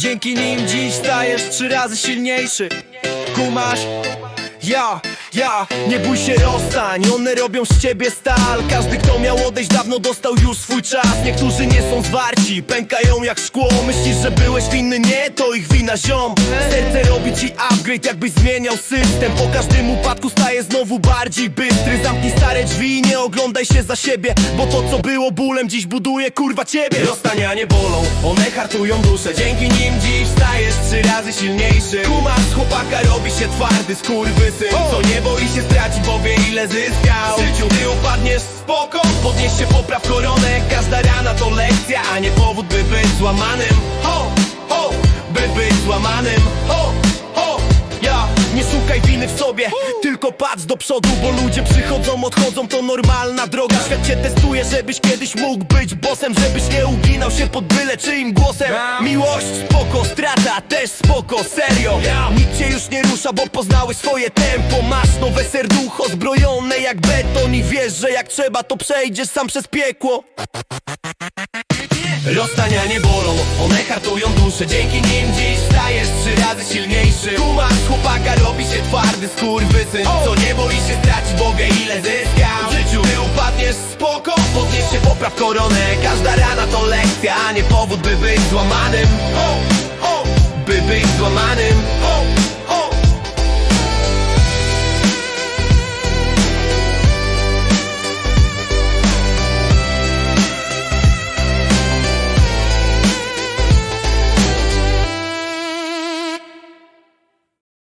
Dzięki nim dziś stajesz trzy razy silniejszy. Kumasz? Ja, ja, nie bój się rozstań. One robią z ciebie stal. Każdy kto miał odejść dawno dostał już swój czas. Niektórzy nie są zwarci, pękają jak szkło. Myślisz, że byłeś winny? Nie, to ich wina ziom. Serce robi ci upgrade jakbyś zmieniał system. Po każdym upadku znowu bardziej bystry. Zamknij stare drzwi i nie oglądaj się za siebie Bo to co było bólem dziś buduje kurwa ciebie. Rozstania nie bolą, one hartują duszę. Dzięki nim dziś stajesz trzy razy silniejszy. Kumasz chłopaka robi się twardy skurwysyn. Co nie boi się straci, bo wie ile zyskał W życiu ty upadniesz spoko. Podnieś się, popraw koronę. Każda rana to lekcja, a nie powód by być złamanym. Ho, ho, by być złamanym. Ho, winy w sobie, tylko patrz do przodu Bo ludzie przychodzą, odchodzą, to normalna droga. Świat cię testuje, żebyś kiedyś mógł być bossem Żebyś nie uginał się pod byle czyim głosem. Miłość spoko, strata też spoko, serio. Nikt cię już nie rusza, bo poznałeś swoje tempo. Masz nowe serducho zbrojone jak beton I wiesz, że jak trzeba to przejdziesz sam przez piekło. Rozstania nie bolą, one hartują duszę. Dzięki nim dziś stajesz trzy razy silniejszy twardy skurwysyn. Co nie boi się stracić, bo wie ile zyskał. W życiu ty upadniesz spoko, podnieś się, popraw koronę. Każda rana to lekcja, a nie powód by być złamanym. By być złamanym